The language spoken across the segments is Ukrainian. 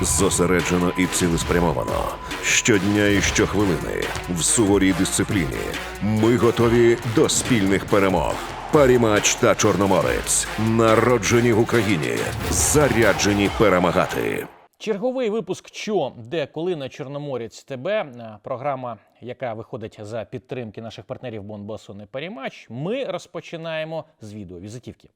Зосереджено і цілеспрямовано. Щодня і щохвилини в суворій дисципліні. Ми готові до спільних перемог. Парімач та Чорноморець народжені в Україні, заряджені перемагати. Черговий випуск «Чо, де коли на Чорноморець ТБ, е, програма, яка виходить за підтримки наших партнерів Бонбасу і Парімач. Ми розпочинаємо з відеовізитівки.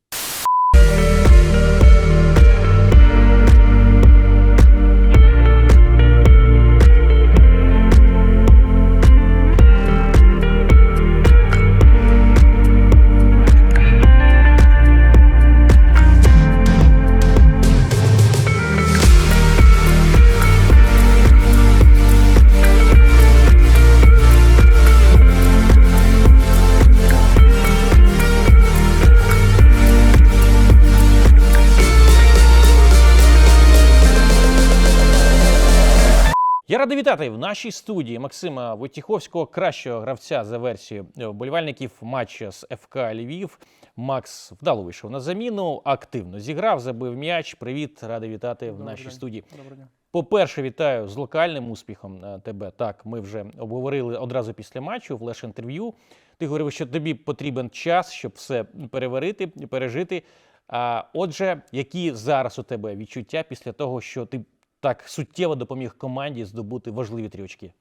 Я радий вітати в нашій студії Максима Войтіховського, кращого гравця за версією вболівальників матча з ФК Львів. Макс вдало вийшов на заміну, активно зіграв, забив м'яч. Привіт, радий вітати в нашій студії. Доброго дня. По-перше, вітаю з локальним успіхом тебе. Так, ми вже обговорили одразу після матчу в леш інтерв'ю. Ти говорив, що тобі потрібен час, щоб все переварити, пережити. А отже, які зараз у тебе відчуття після того, що ти так суттєво допоміг команді здобути важливі три очки?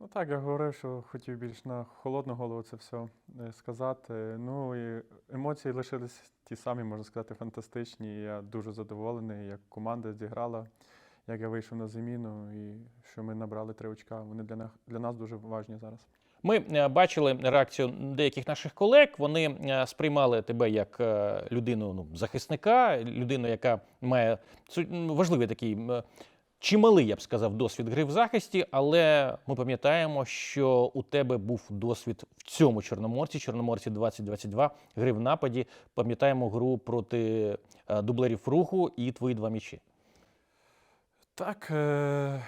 Ну так, я говорив, що хотів більш на холодну голову це все е, сказати. Ну і емоції лишились ті самі, можна сказати, фантастичні. Я дуже задоволений, як команда зіграла, як я вийшов на заміну і що ми набрали три очка. Вони для нас, для нас дуже важні зараз. Ми е, бачили реакцію деяких наших колег. Вони е, сприймали тебе як е, людину ну, захисника, людину, яка має важливий такий чималий, я б сказав, досвід гри в захисті. Але ми пам'ятаємо, що у тебе був досвід в цьому чорноморці, чорноморці 2022, гри в нападі. Пам'ятаємо гру проти дублерів руху і твої два м'ячі. Так, е-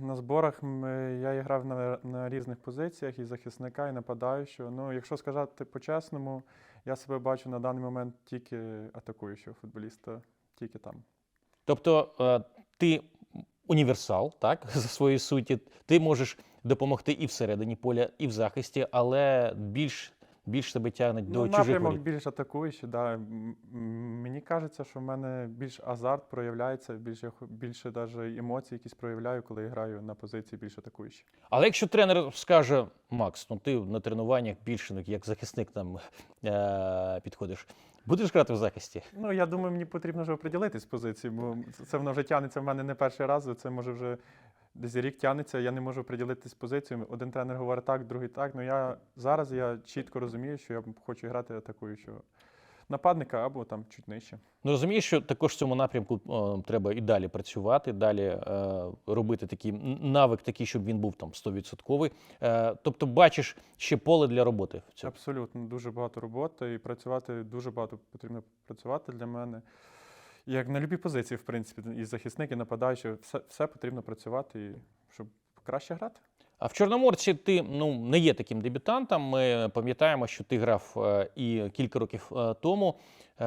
на зборах ми, я і грав на, на різних позиціях і захисника, і нападаючого. Ну, якщо сказати по-чесному, я себе бачу на даний момент тільки атакуючого футболіста, тільки там. Тобто е, ти універсал, так, за своєю суті, ти можеш допомогти і всередині поля, і в захисті, але більш, більш тебе тягнуть до ну, чужих напрямок більш атакуючий, да. Мені кажеться, що в мене більш азарт проявляється, більше, більше даже емоцій якісь проявляю, коли я граю на позиції більш атакуючій. Але якщо тренер скаже, Макс, ну ти на тренуваннях більше ну, як захисник там е- підходиш, будеш грати в захисті? Ну, я думаю, мені потрібно вже оприділитись з позиції, бо це воно вже тягнеться в мене не перший раз, це може вже десь рік тягнеться, я не можу оприділитись з позицією. Один тренер говорить так, другий так. Ну я зараз я чітко розумію, що я хочу грати атакуючого нападника або там чуть нижче. Ну розумієш, що також в цьому напрямку о, треба і далі працювати, далі е, робити такий навик, такий, щоб він був там 100%. Е, тобто, бачиш ще поле для роботи в цьому. Абсолютно, дуже багато роботи і працювати дуже багато потрібно працювати для мене. Як на любій позиції, в принципі, і захисник, і нападаючий, все, все потрібно працювати, щоб краще грати. А в Чорноморці ти ну не є таким дебютантом. Ми пам'ятаємо, що ти грав е, і кілька років е, тому. Е,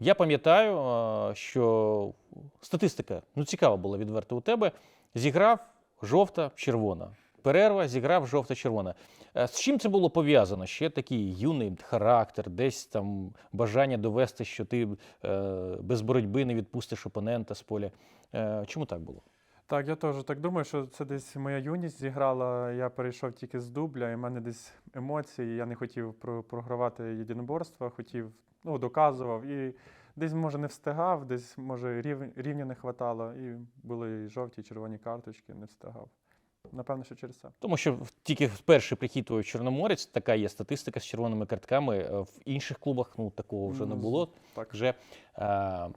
Я пам'ятаю, що статистика ну цікава була відверто у тебе. Зіграв жовта, червона. Перерва зіграв жовта-червона. Е, З чим це було пов'язано? Ще такий юний характер, десь там бажання довести, що ти е, без боротьби не відпустиш опонента з поля. Е, Чому так було? Так, я теж так думаю, що це десь моя юність зіграла. Я перейшов тільки з дубля, і в мене десь емоції. Я не хотів програвати єдиноборства, хотів, ну, доказував. І десь, може, не встигав, десь, може, рівня не хватало, і були і жовті, і червоні карточки, не встигав. Напевно, що через це. Тому що тільки перший прихід твій Чорноморець, така є статистика з червоними картками. Е, В інших клубах ну такого вже не було. Так, Вже е,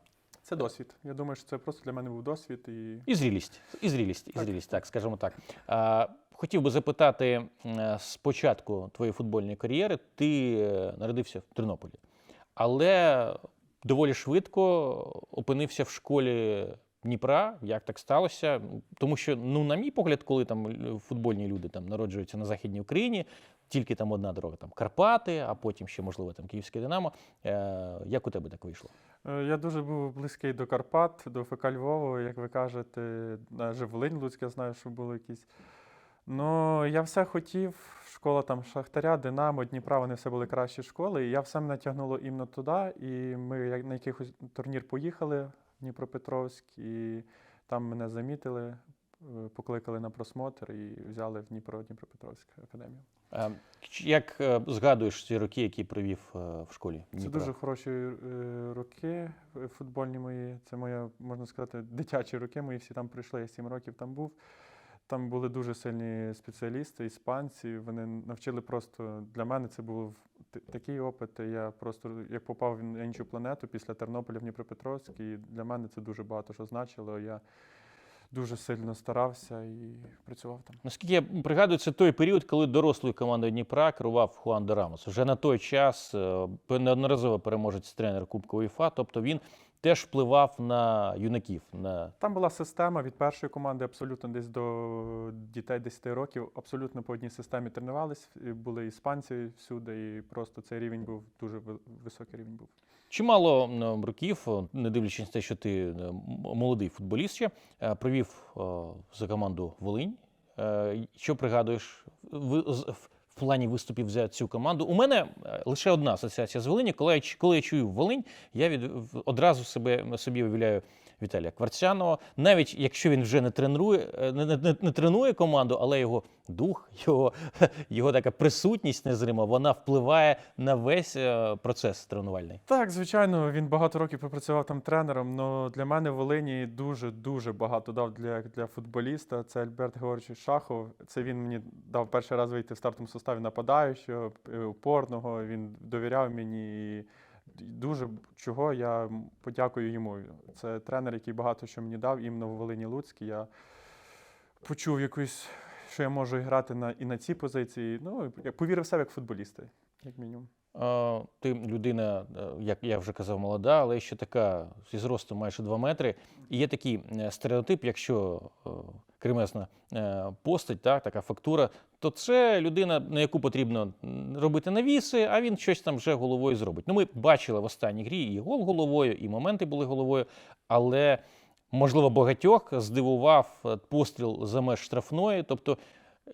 це досвід. Я думаю, що це просто для мене був досвід. І і зрілість, і зрілість, і Так. зрілість, так скажімо так. Е, хотів би запитати е, з початку твоєї футбольної кар'єри. Ти народився в Тернополі, але доволі швидко опинився в школі. Дніпра, як так сталося? Тому що, ну, на мій погляд, коли там футбольні люди там народжуються на Західній Україні, тільки там одна дорога, там Карпати, а потім ще, можливо, там Київське Динамо. Е, як у тебе так вийшло? Е, Я дуже був близький до Карпат, до ФК Львова, як ви кажете, Волинь Луцьк, я знаю, що було якісь. Ну, я все хотів. Школа там Шахтаря, Динамо, Дніпра, вони все були кращі школи. І я все мене тягнуло іменно туди. І ми на якийсь турнір поїхали Дніпропетровськ, і там мене замітили, е, покликали на просмотр і взяли в Дніпро Дніпропетровську академію. Е, Як е, згадуєш ці роки, які провів в школі? Це дуже хороші роки футбольні мої. Це моя, можна сказати, дитячі роки. Мої всі там прийшли. Я сім років там був. Там були дуже сильні спеціалісти, іспанці. Вони навчили просто для мене це був такий опит. Я просто як попав на іншу планету після Тернополя в Дніпропетровськ. І для мене це дуже багато що значило. Я дуже сильно старався і працював там. Наскільки я пригадую, це той період, коли дорослою командою Дніпра керував Хуан де Рамос. Вже на той час е, неодноразово переможець тренер Кубка УЄФА, тобто він теж впливав на юнаків. На... Там була система від першої команди абсолютно десь до дітей 10 років. Абсолютно по одній системі тренувались. і Були іспанці всюди, і просто цей рівень був дуже високий рівень був. Чимало років, е, не дивлячись на те, що ти е, молодий футболіст ще, е, провів за команду Волинь. Що пригадуєш плані виступів за цю команду? У мене е, лише одна асоціація з Волині. Коли я, коли я чую Волинь, я від, одразу себе, собі уявляю Віталія Кварцянова. Навіть якщо він вже не тренує, е, не, не, не- тренує команду, але його дух, його, його така присутність незрима, вона впливає на весь е, процес тренувальний. Так, звичайно, він багато років попрацював там тренером. але для мене в Волині дуже дуже багато дав для, для футболіста. Це Альберт Георгійович Шахов. Це він мені дав перший раз вийти в стартовому составі нападаючого, е, опорного. Він довіряв мені. Дуже чого я подякую йому. Це тренер, який багато що мені дав, іменно в Волині Луцькій. Я почув якусь, що я можу грати на, і на ці позиції. Ну, я повірив в себе як футболіста, як мінімум. Ти людина, е, як я вже казав, молода, але ще така зі зростом майже 2 метри. І є такий е, стереотип, якщо е, кремезна постать, так, така фактура, то це людина, на яку потрібно робити навіси, а він щось там вже головою зробить. Ну, ми бачили в останній грі і гол головою, і моменти були головою, але. Можливо, багатьох здивував постріл за меж штрафної. Тобто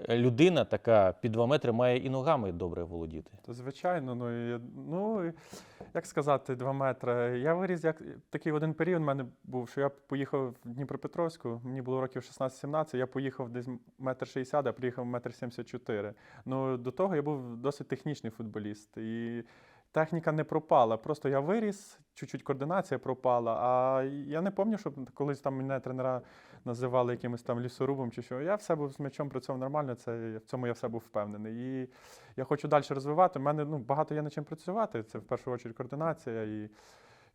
людина така під 2 метри має і ногами добре володіти. То звичайно, ну і ну як сказати, два метри. Я виріс як такий один період. в мене був, що я поїхав в Дніпропетровську. Мені було років 16-17, Я поїхав десь метр 60, а приїхав метр 74. Ну до того я був досить технічний футболіст. І техніка не пропала. Просто я виріс, чуть-чуть координація пропала. А я не пам'ятаю, щоб колись там мене тренера називали якимось там лісорубом чи що. Я все був з м'ячом працював нормально. Це в цьому я все був впевнений. І я хочу далі розвивати. У мене ну, багато є над чим працювати. Це в першу чергу координація і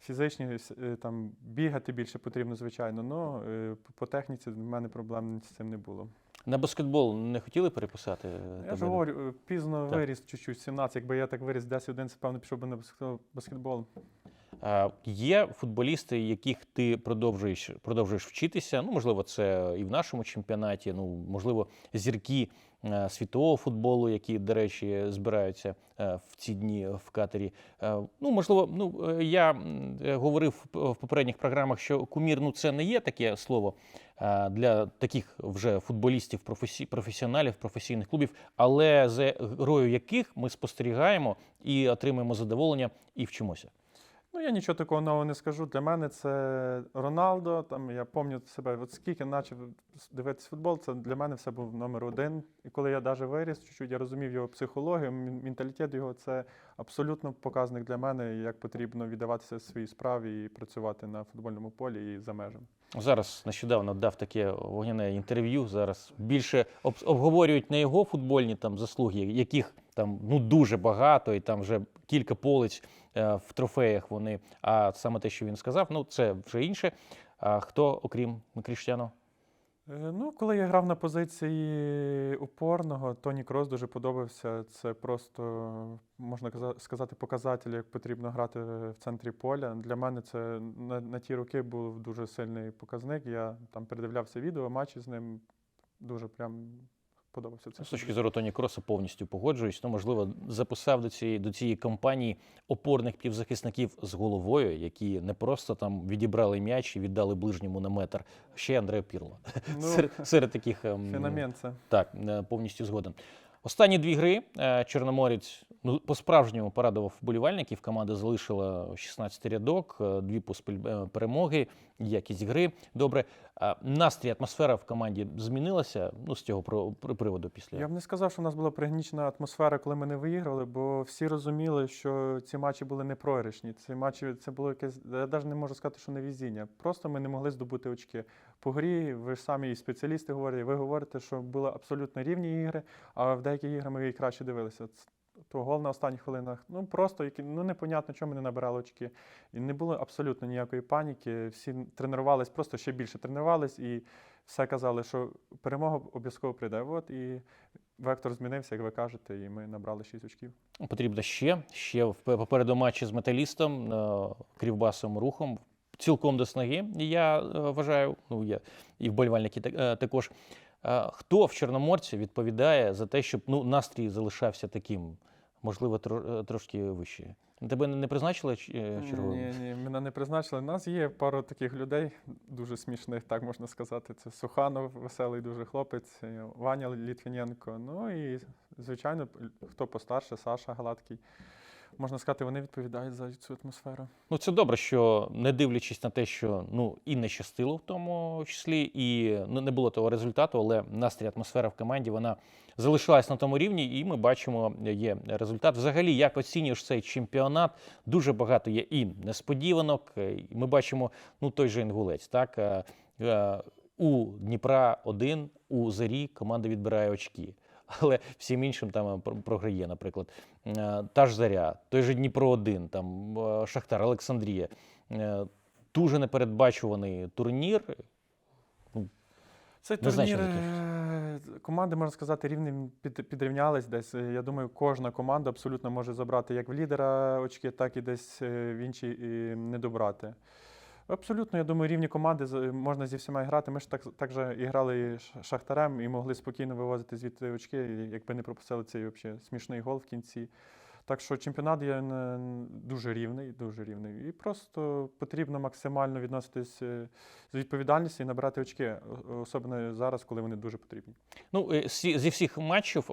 фізичні е, там бігати більше потрібно, звичайно. Ну е, по техніці в мене проблем з цим не було. На баскетбол не хотіли переписати? е, Я ж говорю, е, пізно Так. виріс чуть-чуть, 17. Якби я так виріс 10-11, певно, пішов би на баскетбол- Є футболісти, яких ти продовжуєш, продовжуєш вчитися. Ну, можливо, це і в нашому чемпіонаті, ну, можливо, зірки е, світового футболу, які, до речі, збираються е, в ці дні в катері. Е, Ну, можливо, ну, е, я е, говорив в попередніх програмах, що кумір ну, це не є таке слово е, для таких вже футболістів, професіоналів, професійних клубів, але за грою яких ми спостерігаємо і отримуємо задоволення і вчимося. Ну, я нічого такого нового не скажу. Для мене це Роналдо. Там я пам'ятаю себе, от скільки почав дивитися футбол, це для мене все був номер один. І коли я навіть виріс, чуть-чуть я розумів його психологію, менталітет його, це абсолютно показник для мене, як потрібно віддаватися своїй справі і працювати на футбольному полі і за межами. Зараз нещодавно дав таке вогняне інтерв'ю. Зараз більше об- обговорюють не його футбольні там заслуги, яких там ну дуже багато, і там вже кілька полиць е, в трофеях вони. А саме те, що він сказав, ну це вже інше. А хто, окрім Кріштяно? Е, Ну, коли я грав на позиції опорного, Тоні Крос дуже подобався. Це просто, можна сказати, показатель, як потрібно грати в центрі поля. Для мене це на, на ті роки був дуже сильний показник. Я там передивлявся відео, матчі з ним. Дуже прям подобався цей З точки зору Тоні Кроса повністю погоджуюсь. Ну, можливо, записав до цієї, до цієї кампанії опорних півзахисників з головою, які не просто там відібрали м'яч і віддали ближньому на метр. Ще й Андреа Пірло. Ну, серед, серед таких ем, Феномен це. Так, е, повністю згоден. Останні дві гри е, Чорноморець ну, по-справжньому порадував вболівальників. Команда залишила 16 рядок, е, дві поспіль е, перемоги, якість гри. Добре. Настрій, атмосфера в команді змінилася ну, з цього приводу після. Я б не сказав, що в нас була пригнічена атмосфера, коли ми не виіграли, бо всі розуміли, що ці матчі були не програшні. Ці матчі це було якесь. Я навіть не можу сказати, що не везіння. Просто ми не могли здобути очки. По грі, ви ж самі і спеціалісти говорять, ви говорите, що були абсолютно рівні ігри, а в деяких іграх ми і краще дивилися. То гол на останніх хвилинах. Ну просто які, ну непонятно, чому не набирали очки. І не було абсолютно ніякої паніки. Всі тренувались, просто ще більше тренувались і все казали, що перемога обов'язково прийде. От і вектор змінився, як ви кажете, і ми набрали 6 очків. Потрібно ще, ще попереду матчі з металістом, е, кривбасовим рухом. Цілком до снаги, я е, вважаю, ну я і вболівальники е, також. Е, Хто в Чорноморці відповідає за те, щоб ну, настрій залишався таким, можливо, трошки вище? Тебе не призначили черговим? Ні, ні, мене не призначили. У нас є пару таких людей, дуже смішних, так можна сказати. Це Суханов, веселий дуже хлопець, Ваня Літвіненко. Ну і, звичайно, хто постарше, Саша Гладкий. Можна сказати, вони відповідають за цю атмосферу. Ну, це добре, що не дивлячись на те, що ну і не щастило в тому числі, і ну, не було того результату, але настрій, атмосфера в команді вона залишилась на тому рівні, і ми бачимо, є результат. Взагалі, як оцінюєш цей чемпіонат? Дуже багато є і несподіванок. е, Ми бачимо ну той же інгулець. Так е, е, у Дніпра один, у Зарі команда відбирає очки. Але всім іншим там е, про- програє, наприклад, Е, та ж заря, той же Дніпро 1 там е, Шахтар, Олександрія. Дуже непередбачуваний турнір. Цей турнір команди, можна сказати, рівнем під, підрівнялись десь. Я думаю, кожна команда абсолютно може забрати як в лідера очки, так і десь в іншій і не добрати. Абсолютно, я думаю, рівні команди з- можна зі всіма грати. Ми ж так, так же і грали з Шахтарем і могли спокійно вивозити звідти очки, якби не пропустили цей взагалі смішний гол в кінці. Так що чемпіонат є е, дуже рівний, дуже рівний. І просто потрібно максимально відноситись е, з відповідальністю і набирати очки, особливо зараз, коли вони дуже потрібні. Ну, е, зі всіх матчів,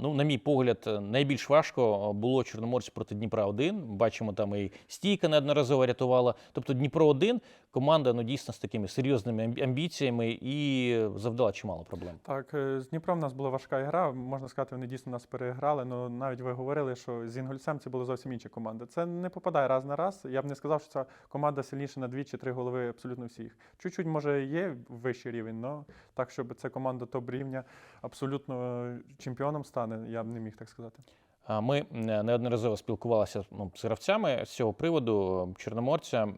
ну, на мій погляд, найбільш важко було Чорноморці проти Дніпра 1 Бачимо, там і стійка неодноразово рятувала. Тобто Дніпро 1 команда ну, дійсно з такими серйозними амбі- амбіціями і завдала чимало проблем. Так, з Дніпром у нас була важка гра. Можна сказати, вони дійсно нас переграли. але навіть ви говорили, що з Інгульцем це була зовсім інша команда. Це не попадає раз на раз. Я б не сказав, що ця команда сильніша на дві чи три голови абсолютно всіх. Чуть-чуть, може, є вищий рівень, але так, щоб ця команда топ-рівня абсолютно е, чемпіоном стане, я б не міг так сказати. Ми неодноразово спілкувалися ну, з гравцями з цього приводу Чорноморця.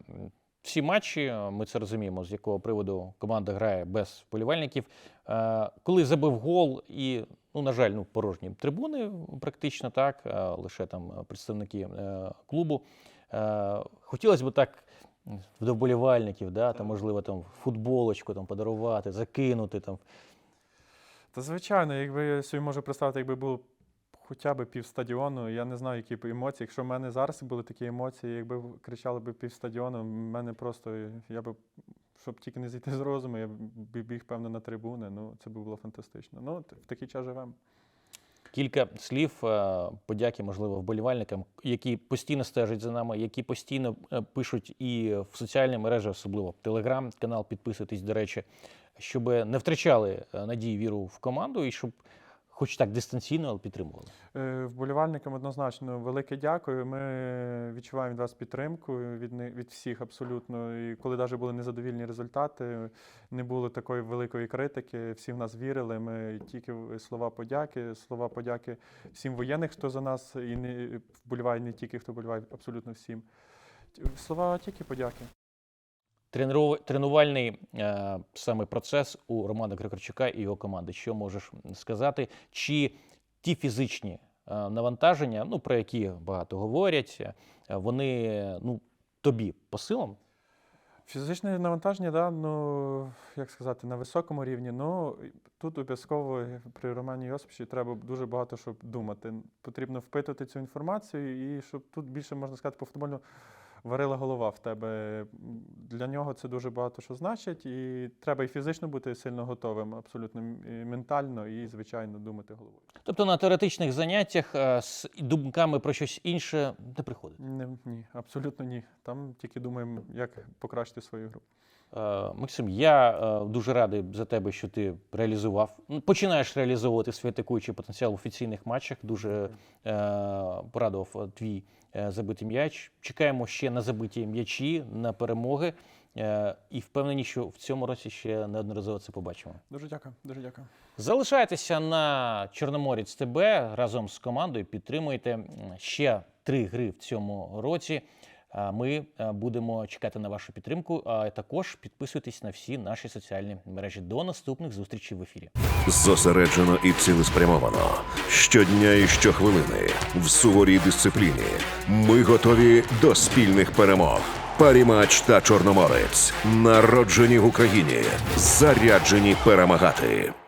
Всі матчі, е, ми це розуміємо, з якого приводу команда грає без вболівальників. Е, Коли забив гол і, ну, на жаль, ну, порожні трибуни, практично так, лише там представники е, клубу. Е, Хотілося б так до вболівальників, да, там, можливо, там футболочку там, подарувати, закинути там. Та звичайно, якби я собі можу представити, якби було хоча б пів стадіону, я не знаю, які б емоції. Якщо в мене зараз були такі емоції, якби кричали б пів стадіону, в мене просто я би, щоб тільки не зійти з розуму, я біг, певно, на трибуни. Ну, це б було фантастично. Ну, в такий час живемо. Кілька слів е, подяки, можливо, вболівальникам, які постійно стежать за нами, які постійно е, пишуть і в соціальні мережі, особливо телеграм-канал, підписуйтесь, до речі, щоб не втрачали е, надії віру в команду і щоб, хоч так дистанційно, але підтримували. Е, Вболівальникам однозначно велике дякую. Ми відчуваємо від вас підтримку від, від всіх абсолютно. І коли навіть були незадовільні результати, не було такої великої критики. Всі в нас вірили. Ми тільки слова подяки, слова подяки всім воєнних, хто за нас і не вболіває не тільки хто вболіває, абсолютно всім. Слова тільки подяки. Тренувальний е, саме процес у Романа Григорчука і його команди. Що можеш сказати? Чи ті фізичні е, навантаження, ну про які багато говорять, е, вони ну тобі по силам? Фізичне навантаження, да, ну, як сказати, на високому рівні. Ну, тут обов'язково при Романі Йосиповичі треба дуже багато щоб думати. Потрібно впитувати цю інформацію, і щоб тут більше, можна сказати, по футболу варила голова в тебе. Для нього це дуже багато що значить, і треба і фізично бути сильно готовим, абсолютно і ментально, і, звичайно, думати головою. Тобто на теоретичних заняттях е, з думками про щось інше не приходить. Не, ні, абсолютно ні. Там тільки думаємо, як покращити свою гру. Е, Максим, я е, дуже радий за тебе, що ти реалізував. ну, Починаєш реалізовувати свій атакуючий потенціал в офіційних матчах. Дуже е, порадував твій забитий м'яч. Чекаємо ще на забиті м'ячі, на перемоги. І впевнені, що в цьому році ще неодноразово це побачимо. Дуже дякую, дуже дякую. Залишайтеся на Чорноморець ТБ разом з командою. Підтримуйте ще три гри в цьому році. Ми е, будемо чекати на вашу підтримку. А також підписуйтесь на всі наші соціальні мережі. До наступних зустрічей в ефірі. Зосереджено і цілеспрямовано. Щодня і щохвилини в суворій дисципліні. Ми готові до спільних перемог. Парімач та Чорноморець народжені в Україні, заряджені перемагати.